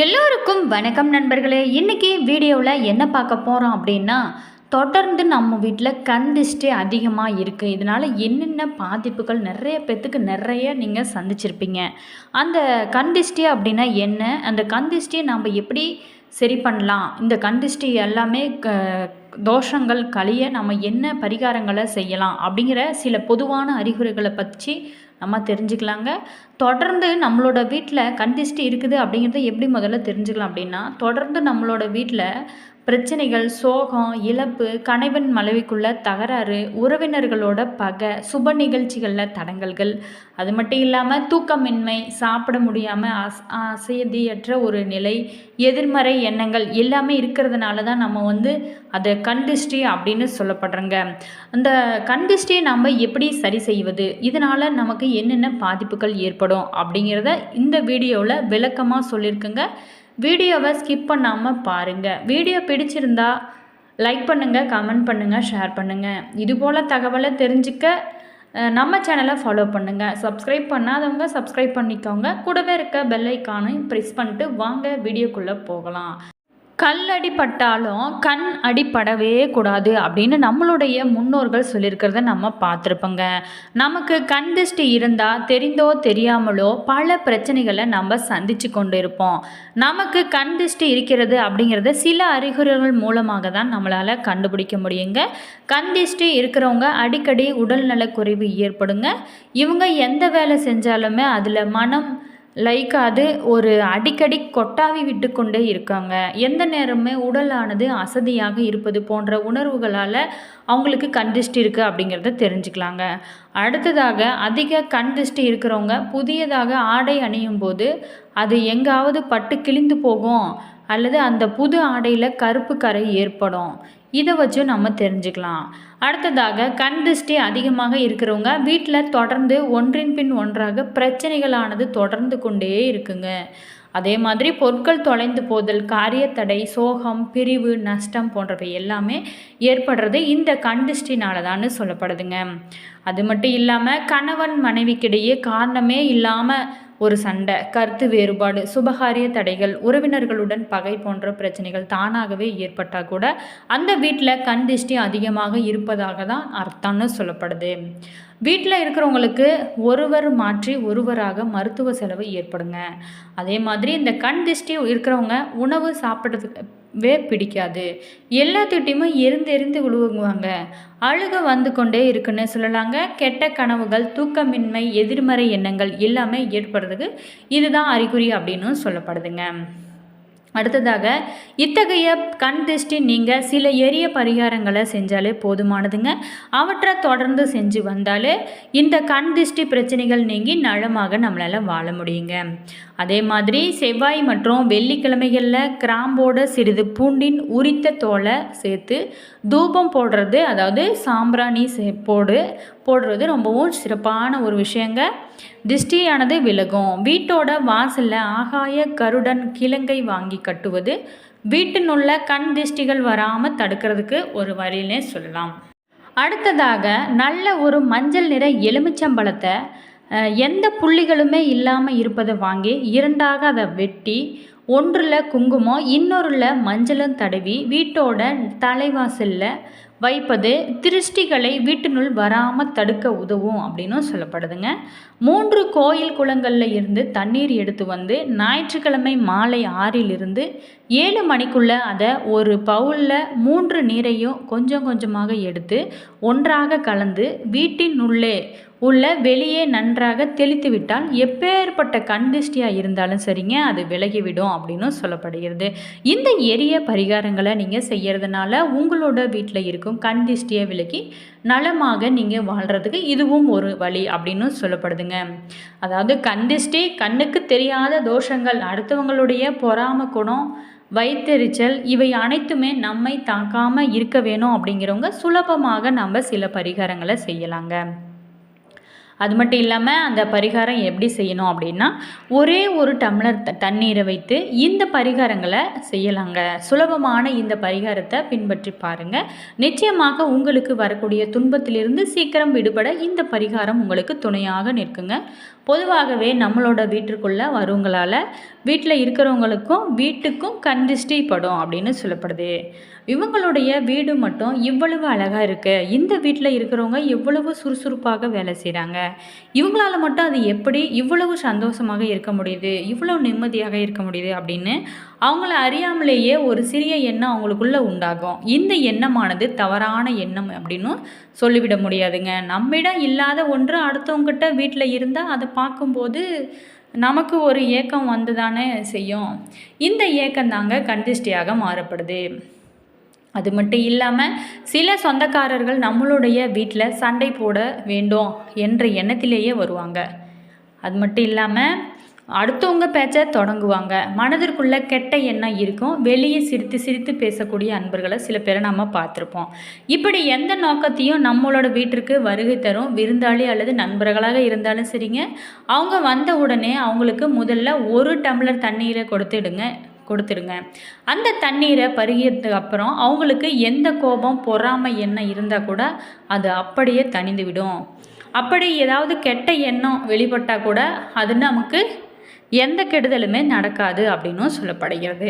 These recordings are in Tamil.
எல்லோருக்கும் வணக்கம் நண்பர்களே. இன்றைக்கி வீடியோவில் என்ன பார்க்க போகிறோம் அப்படின்னா தொடர்ந்து நம்ம வீட்டில் கண் திஷ்டி அதிகமாக இருக்குது இதனால் என்னென்ன பாதிப்புகள் நிறைய பேர்த்துக்கு நிறைய நீங்கள் சந்திச்சிருப்பீங்க. அந்த கண் திஷ்டி அப்படின்னா என்ன? அந்த கண் திஷ்டியை நம்ம எப்படி சரி பண்ணலாம். இந்த கண்டிஷ்டி எல்லாமே க தோஷங்கள் கழிய நம்ம என்ன பரிகாரங்களை செய்யலாம் அப்படிங்கிற சில பொதுவான அறிகுறிகளை பற்றி நம்ம தெரிஞ்சுக்கலாங்க. தொடர்ந்து நம்மளோட வீட்டில் கண்டிஷ்டி இருக்குது அப்படிங்கிறத எப்படி முதல்ல தெரிஞ்சுக்கலாம் அப்படின்னா தொடர்ந்து நம்மளோட வீட்டில் பிரச்சனைகள் சோகம் இழப்பு கணவன் மனைவிக்குள்ள தகராறு உறவினர்களோட பகை சுப நிகழ்ச்சிகளில் தடங்கல்கள். அது மட்டும் இல்லாமல் தூக்கமின்மை சாப்பிட முடியாமல் அஸ் அசதியற்ற ஒரு நிலை எதிர்மறை எண்ணங்கள் எல்லாமே இருக்கிறதுனால தான் நம்ம வந்து அது கண்டிஷ்டி அப்படின்னு சொல்லப்படுறங்க. அந்த கண்டிஷ்டியை நம்ம எப்படி சரி செய்வது? இதனால் நமக்கு என்னென்ன பாதிப்புகள் ஏற்படும்? அப்படிங்கிறத இந்த வீடியோவில் விளக்கமாக சொல்லியிருக்குங்க. வீடியோவை ஸ்கிப் பண்ணாமல் பாருங்கள் வீடியோ பிடிச்சிருந்தா லைக் பண்ணுங்கள் கமெண்ட் பண்ணுங்கள் ஷேர் பண்ணுங்கள் இதுபோல் தகவலை தெரிஞ்சுக்க நம்ம சேனலை ஃபாலோ பண்ணுங்கள் சப்ஸ்கிரைப் பண்ணாதவங்க சப்ஸ்கிரைப் பண்ணிக்கோங்க. கூடவே இருக்க பெல் ஐக்கானையும் ப்ரெஸ் பண்ணிட்டு வாங்க வீடியோக்குள்ளே போகலாம். கல் அடிப்பட்டாலும் கண் அடிப்படவே கூடாது அப்படின்னு நம்மளுடைய முன்னோர்கள் சொல்லியிருக்கிறத நம்ம பார்த்துருப்போங்க. நமக்கு கண் திருஷ்டி இருந்தால் தெரிந்தோ தெரியாமலோ பல பிரச்சனைகளை நம்ம சந்திச்சு கொண்டு இருப்போம் நமக்கு கண் திருஷ்டி இருக்கிறது அப்படிங்கிறத சில அறிகுறிகள் மூலமாக தான் நம்மளால் கண்டுபிடிக்க முடியுங்க. கண் திருஷ்டி இருக்கிறவங்க அடிக்கடி உடல்நலக்குறைவு ஏற்படுங்க. இவங்க எந்த வேலை செஞ்சாலுமே அதில் மனம் லைக் அது ஒரு அடிக்கடி கொட்டாவி விட்டுக்கொண்டே இருக்காங்க. எந்த நேரமே உடலானது அசதியாக இருப்பது போன்ற உணர்வுகளால் அவங்களுக்கு கண் திருஷ்டி இருக்குது அப்படிங்கிறத தெரிஞ்சுக்கலாங்க. அடுத்ததாக அதிக கண் திருஷ்டி இருக்கிறவங்க புதியதாக ஆடை அணியும் போது அது எங்காவது பட்டு கிழிந்து போகும். அல்லது அந்த புது ஆடையில் கருப்பு கரை ஏற்படும். இதை வச்சும் நம்ம தெரிஞ்சுக்கலாம். அடுத்ததாக கண் திருஷ்டி அதிகமாக இருக்கிறவங்க வீட்டில் தொடர்ந்து ஒன்றின் பின் ஒன்றாக பிரச்சனைகளானது தொடர்ந்து கொண்டே இருக்குங்க. அதே மாதிரி பொருட்கள் தொலைந்து போதல் காரியத்தடை சோகம் பிரிவு நஷ்டம் போன்றவை எல்லாமே ஏற்படுறது இந்த கண்டிஷ்டினால தான் தான்னு சொல்லப்படுதுங்க. அது மட்டும் இல்லாமல் கணவன் மனைவிக்கிடையே காரணமே இல்லாமல் ஒரு சண்டை கருத்து வேறுபாடு சுபகாரிய தடைகள் உறவினர்களுடன் பகை போன்ற பிரச்சனைகள் தானாகவே ஏற்பட்டால் கூட அந்த வீட்டில் கண் திஷ்டி அதிகமாக இருப்பதாக தான் அர்த்தம்னு சொல்லப்படுது. வீட்டில் இருக்கிறவங்களுக்கு ஒருவர் மாற்றி ஒருவராக மருத்துவ செலவு ஏற்படுங்க. அதே மாதிரி இந்த கண் திஷ்டி இருக்கிறவங்க உணவு சாப்பிட்றதுக்கு வே பிடிக்காது. எல்லாத்துட்டையுமே எரிந்து எரிந்து உழுவுங்குவாங்க அழுக வந்து கொண்டே இருக்குன்னு சொல்லலாங்க. கெட்ட கனவுகள் தூக்கமின்மை எதிர்மறை எண்ணங்கள் எல்லாமே ஏற்படுறதுக்கு இதுதான் அறிகுறி அப்படின்னு சொல்லப்படுதுங்க. அடுத்ததாக இத்தகைய கண் திருஷ்டி நீங்கள் சில எரிய பரிகாரங்களை செஞ்சாலே போதுமானதுங்க. அவற்றை தொடர்ந்து செஞ்சு வந்தாலே இந்த கண் திருஷ்டி பிரச்சனைகள் நீங்கி நலமாக நம்மளால் வாழ முடியுங்க. அதே மாதிரி செவ்வாய் மற்றும் வெள்ளிக்கிழமைகளில் கிராம்போட சிறிது பூண்டின் உரித்த தோலை சேர்த்து தூபம் போடுறது அதாவது சாம்பிராணி போடு போடுறது ரொம்பவும் சிறப்பான ஒரு விஷயங்க. திஷ்டியானது விலகும். வீட்டோட வாசலில் ஆகாய கருடன் கிழங்கை வாங்கி கட்டுவது வீட்டினுள்ள கண் திஷ்டிகள் வராமல் தடுக்கிறதுக்கு ஒரு வழியிலே சொல்லலாம். அடுத்ததாக நல்ல ஒரு மஞ்சள் நிற எலுமிச்சம்பழத்தை எந்த புள்ளிகளுமே இல்லாமல் இருப்பதை வாங்கி இரண்டாக அதை வெட்டி ஒன்றில் குங்குமம் இன்னொருல மஞ்சளும் தடவி வீட்டோட தலைவாசலில் வைப்பது திருஷ்டிகளை வீட்டினுள் வராமல் தடுக்க உதவும் அப்படின்னும் சொல்லப்படுதுங்க. மூன்று கோயில் குளங்களில் இருந்து தண்ணீர் எடுத்து வந்து ஞாயிற்றுக்கிழமை மாலை ஆறிலிருந்து ஏழு மணிக்குள்ளே அதை ஒரு பவுலில் மூன்று நீரையும் கொஞ்சம் கொஞ்சமாக எடுத்து ஒன்றாக கலந்து வீட்டின் உள்ளே உள்ள வெளியே நன்றாக தெளித்து விட்டால் எப்பேற்பட்ட கண்திஷ்டியாக இருந்தாலும் சரிங்க அது விலகிவிடும் அப்படின்னு சொல்லப்படுகிறது. இந்த எரிய பரிகாரங்களை நீங்கள் செய்கிறதுனால உங்களோட வீட்டில் இருக்கும் கண்திஷ்டியை விலகி நலமாக நீங்கள் வாழ்கிறதுக்கு இதுவும் ஒரு வழி அப்படின்னு சொல்லப்படுதுங்க. அதாவது கண்திஷ்டி கண்ணுக்கு தெரியாத தோஷங்கள் அடுத்தவங்களுடைய பொறாம குணம் வயிற்றெரிச்சல் இவை அனைத்துமே நம்மை தாக்காமல் இருக்க வேணும் அப்படிங்கிறவங்க சுலபமாக நம்ம சில பரிகாரங்களை செய்யலாங்க. அது மட்டும் இல்லாமல் அந்த பரிகாரம் எப்படி செய்யணும் அப்படின்னா ஒரே ஒரு டம்ளர் த- தண்ணீரை வைத்து இந்த பரிகாரங்களை செய்யலாங்க. சுலபமான இந்த பரிகாரத்தை பின்பற்றி பாருங்கள் நிச்சயமாக உங்களுக்கு வரக்கூடிய துன்பத்திலிருந்து சீக்கிரம் விடுபட இந்த பரிகாரம் உங்களுக்கு துணையாக நிற்குங்க. பொதுவாகவே நம்மளோட வீட்டிற்குள்ளே வரவங்களால் வீட்டில் இருக்கிறவங்களுக்கும் வீட்டுக்கும் கண் படும் அப்படின்னு சொல்லப்படுது. இவங்களுடைய வீடு மட்டும் இவ்வளவு அழகாக இருக்குது இந்த வீட்டில் இருக்கிறவங்க இவ்வளவு சுறுசுறுப்பாக வேலை செய்கிறாங்க இவங்களால மட்டும் அது எப்படி இவ்வளவு சந்தோஷமாக இருக்க முடியுது? இவ்வளோ நிம்மதியாக இருக்க முடியுது அப்படின்னு அவங்கள அறியாமலேயே ஒரு சிறிய எண்ணம் அவங்களுக்குள்ளே உண்டாகும். இந்த எண்ணமானது தவறான எண்ணம் அப்படின்னு சொல்லிவிட முடியாதுங்க. நம்மிடம் இல்லாத ஒன்று அடுத்தவங்ககிட்ட வீட்டில் இருந்தால் அதை பார்க்கும்போது நமக்கு ஒரு ஏக்கம் வந்து தானே செய்யும். இந்த ஏக்கம் தாங்க கண்டிஷ்டியாக மாறப்படுது. அது மட்டும் இல்லாமல் சில சொந்தக்காரர்கள் நம்மளுடைய வீட்டில் சண்டை போட வேண்டும் என்ற எண்ணத்திலேயே வருவாங்க. அது மட்டும் இல்லாமல் அடுத்தவங்க பேச்ச தொடங்குவாங்க. மனதிற்குள்ள கெட்ட எண்ணம் இருக்கும். வெளியே சிரித்து சிரித்து பேசக்கூடிய அன்பர்களை சில பேரை நம்ம பார்த்துருப்போம். இப்படி எந்த நோக்கத்தையும் நம்மளோட வீட்டிற்கு வருகை தரும். விருந்தாளி அல்லது நண்பர்களாக இருந்தாலும் சரிங்க. அவங்க வந்த உடனே அவங்களுக்கு முதல்ல ஒரு டம்ளர் தண்ணீரை கொடுத்துடுங்க கொடுத்துடுங்க. அந்த தண்ணீரை பருகியதுக்கு அப்புறம் அவங்களுக்கு எந்த கோபம் பொறாமை எண்ணம் இருந்தால் கூட அது அப்படியே தணிந்து விடும் அப்படி ஏதாவது கெட்ட எண்ணம் வெளிப்பட்டால் கூட அது நமக்கு எந்த கெடுதலுமே நடக்காது அப்படின்னும் சொல்லப்படுகிறது.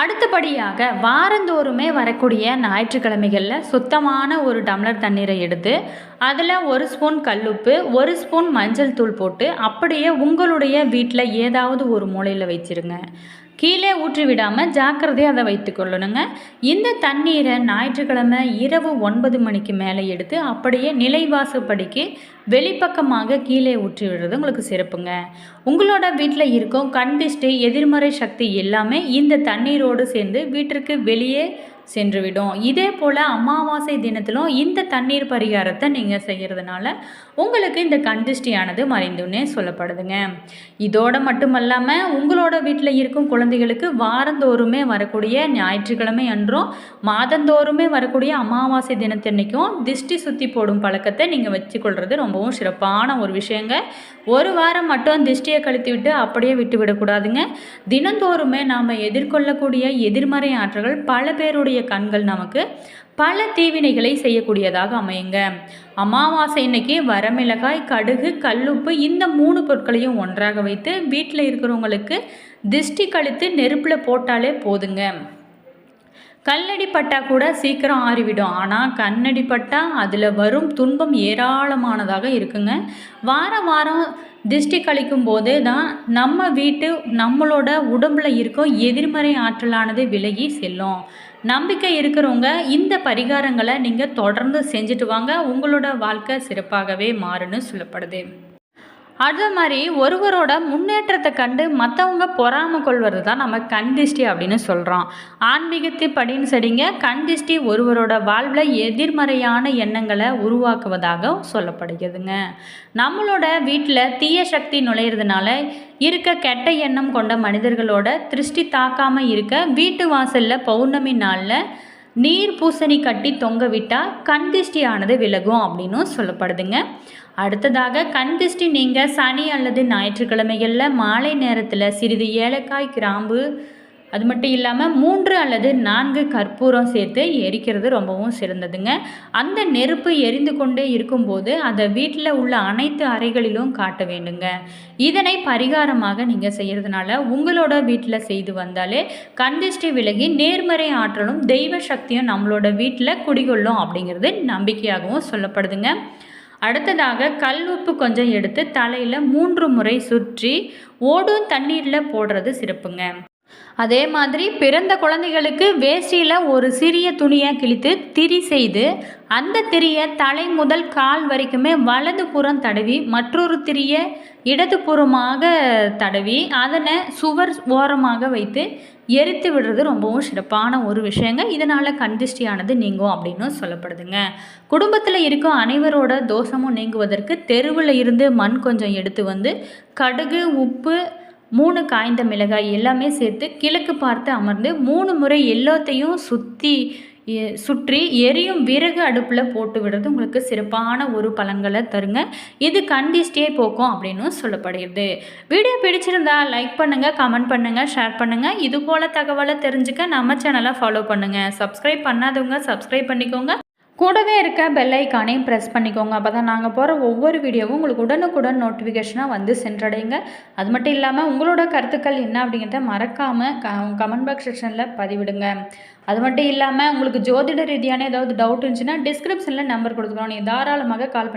அடுத்தபடியாக வாரந்தோறுமே வரக்கூடிய ஞாயிற்றுக்கிழமைகளில் சுத்தமான ஒரு டம்ளர் தண்ணீரை எடுத்து அதில் ஒரு ஸ்பூன் கல்லுப்பு ஒரு ஸ்பூன் மஞ்சள் தூள் போட்டு அப்படியே உங்களுடைய வீட்டில் ஏதாவது ஒரு மூலையில் வச்சுருங்க. கீழே ஊற்றி விடாமல் ஜாக்கிரதையாக அதை வைத்துக்கொள்ளணுங்க இந்த தண்ணீரை ஞாயிற்றுக்கிழமை இரவு ஒன்பது மணிக்கு மேலே எடுத்து அப்படியே நிலைவாசப்படிக்கு வெளிப்பக்கமாக கீழே ஊற்றி விடுறது உங்களுக்கு சிறப்புங்க. உங்களோட வீட்டில் இருக்கும் கண்டிஷ்டி எதிர்மறை சக்தி எல்லாமே இந்த தண்ணீரோடு சேர்ந்து வீட்டிற்கு வெளியே சென்றுவிடும். இதே போல் அமாவாசை தினத்திலும் இந்த தண்ணீர் பரிகாரத்தை நீங்கள் செய்கிறதுனால உங்களுக்கு இந்த கண்டிஷ்டியானது மறைந்துன்னே சொல்லப்படுதுங்க. இதோட மட்டுமல்லாமல் உங்களோட வீட்டில் இருக்கும் குழந்தைகளுக்கு வாரந்தோறுமே வரக்கூடிய ஞாயிற்றுக்கிழமை அன்றும் மாதந்தோறுமே வரக்கூடிய அமாவாசை தினத்தன்னைக்கும் திஷ்டி சுற்றி போடும் பழக்கத்தை நீங்கள் வச்சுக்கொள்வது ரொம்பவும் சிறப்பான ஒரு விஷயங்க. ஒரு வாரம் மட்டும் திஷ்டியை கழித்து விட்டு அப்படியே விட்டு விடக்கூடாதுங்க தினந்தோறுமே நாம் எதிர்கொள்ளக்கூடிய எதிர்மறை ஆற்றல்கள் பல பேருடைய கண்கள் நமக்கு பல தீவினைகளை செய்யக்கூடியதாக அமையுங்க. அமாவாசை இன்னைக்கு வரமிளகாய் கடுகு கல்லுப்பு இந்த மூணு பொருட்களையும் ஒன்றாக வைத்து வீட்டில் இருக்கிறவங்களுக்கு திஷ்டி கழித்து நெருப்பில் போட்டாலே போதுங்க. கல்லடி பட்டா கூட சீக்கிரம் ஆறிவிடும். ஆனால் கண்ணடி பட்டா அதில் வரும் துன்பம் ஏராளமானதாக இருக்குங்க. வாரம் வாரம் திஷ்டி கழிக்கும் போது தான் நம்ம வீட்டு நம்மளோட உடம்புல இருக்கும் எதிர்மறை ஆற்றலானது விலகி செல்லும். நம்பிக்கை இருக்கிறவங்க இந்த பரிகாரங்களை நீங்கள் தொடர்ந்து செஞ்சுட்டு வாங்க. உங்களோட வாழ்க்கை சிறப்பாகவே மாறுன்னு சொல்லப்படுது. அது மாதிரி ஒருவரோட முன்னேற்றத்தை கண்டு மற்றவங்க பொறாமல் கொள்வது தான் நம்ம கண்திஷ்டி அப்படின்னு சொல்கிறோம் ஆன்மீகத்தை படின்னு சரிங்க கண்திஷ்டி ஒருவரோட வாழ்வில் எதிர்மறையான எண்ணங்களை உருவாக்குவதாக சொல்லப்படுகிறதுங்க. நம்மளோட வீட்டில் தீய சக்தி நுழையிறதுனால இருக்க கெட்ட எண்ணம் கொண்ட மனிதர்களோட திருஷ்டி தாக்காமல் இருக்க வீட்டு வாசலில் பௌர்ணமி நாளில் நீர் பூசணி கட்டி தொங்க விட்டால் கண் திஷ்டியானது விலகும் அப்படின்னும் சொல்லப்படுதுங்க. அடுத்ததாக கண் திஷ்டி நீங்கள் சனி அல்லது ஞாயிற்றுக்கிழமைகளில் மாலை நேரத்தில் சிறிது ஏலக்காய் கிராம்பு அது மட்டும் இல்லாமல் மூன்று அல்லது நான்கு கற்பூரம் சேர்த்து எரிக்கிறது ரொம்பவும் சிறந்ததுங்க. அந்த நெருப்பு எரிந்து கொண்டே இருக்கும்போது அதை வீட்டில் உள்ள அனைத்து அறைகளிலும் காட்ட வேண்டுங்க. இதனை பரிகாரமாக நீங்கள் செய்கிறதுனால உங்களோட வீட்டில் செய்து வந்தாலே கந்திஷ்டி விலகி நேர்மறை ஆற்றலும் தெய்வ சக்தியும் நம்மளோட வீட்டில் குடிகொள்ளும் அப்படிங்கிறது நம்பிக்கையாகவும் சொல்லப்படுதுங்க. அடுத்ததாக கல் உப்பு கொஞ்சம் எடுத்து தலையில் மூன்று முறை சுற்றி ஓடும் தண்ணீரில் போடுறது சிறப்புங்க. அதே மாதிரி பிறந்த குழந்தைகளுக்கு வேஷ்டியில் ஒரு சிறிய துணியை கிழித்து திரி செய்து அந்த திரியை தலை முதல் கால் வரைக்குமே வலது புறம் தடவி மற்றொரு திரியை இடது புறமாக தடவி அதனை சுவர் ஓரமாக வைத்து எரித்து விடுறது ரொம்பவும் சிறப்பான ஒரு விஷயங்க. இதனால் கண்திஷ்டியானது நீங்கும் அப்படின்னு சொல்லப்படுதுங்க. குடும்பத்தில் இருக்கும் அனைவரோட தோஷமும் நீங்குவதற்கு தெருவில் இருந்து மண் கொஞ்சம் எடுத்து வந்து கடுகு உப்பு மூணு காய்ந்த மிளகாய் எல்லாமே சேர்த்து கிழக்கு பார்த்து அமர்ந்து மூணு முறை எல்லாத்தையும் சுற்றி சுற்றி எரியும் விறகு அடுப்பில் போட்டு விடுறது உங்களுக்கு சிறப்பான ஒரு பலன்களை தருங்க. இது கண்டிஸ்டே போக்கும் அப்படின்னு சொல்லப்படுகிறது. வீடியோ பிடிச்சிருந்தா லைக் பண்ணுங்கள் கமெண்ட் பண்ணுங்கள் ஷேர் பண்ணுங்கள் இது போல் தகவலை தெரிஞ்சுக்க நம்ம சேனலை ஃபாலோ பண்ணுங்கள் சப்ஸ்கிரைப் பண்ணாதவங்க சப்ஸ்கிரைப் பண்ணிக்கோங்க. கூடவே இருக்க பெல்லைக்கானையும் ப்ரெஸ் பண்ணிக்கோங்க. அப்போ தான் நாங்கள் போகிற ஒவ்வொரு வீடியோவும் உங்களுக்கு உடனுக்குடன் நோட்டிஃபிகேஷனாக வந்து சென்றடைங்க. அது மட்டும் இல்லாமல் உங்களோட கருத்துக்கள் என்ன அப்படிங்கிறத மறக்காமல் க கமெண்ட் பாக்ஸ் செக்ஷனில் பதிவிடுங்க. அது மட்டும் இல்லாமல் உங்களுக்கு ஜோதிட ரீதியான ஏதாவது டவுட் இருந்துச்சுன்னா டிஸ்கிரிப்ஷனில் நம்பர் கொடுத்துக்கிறோம் நீங்கள் தாராளமாக கால் பண்ணி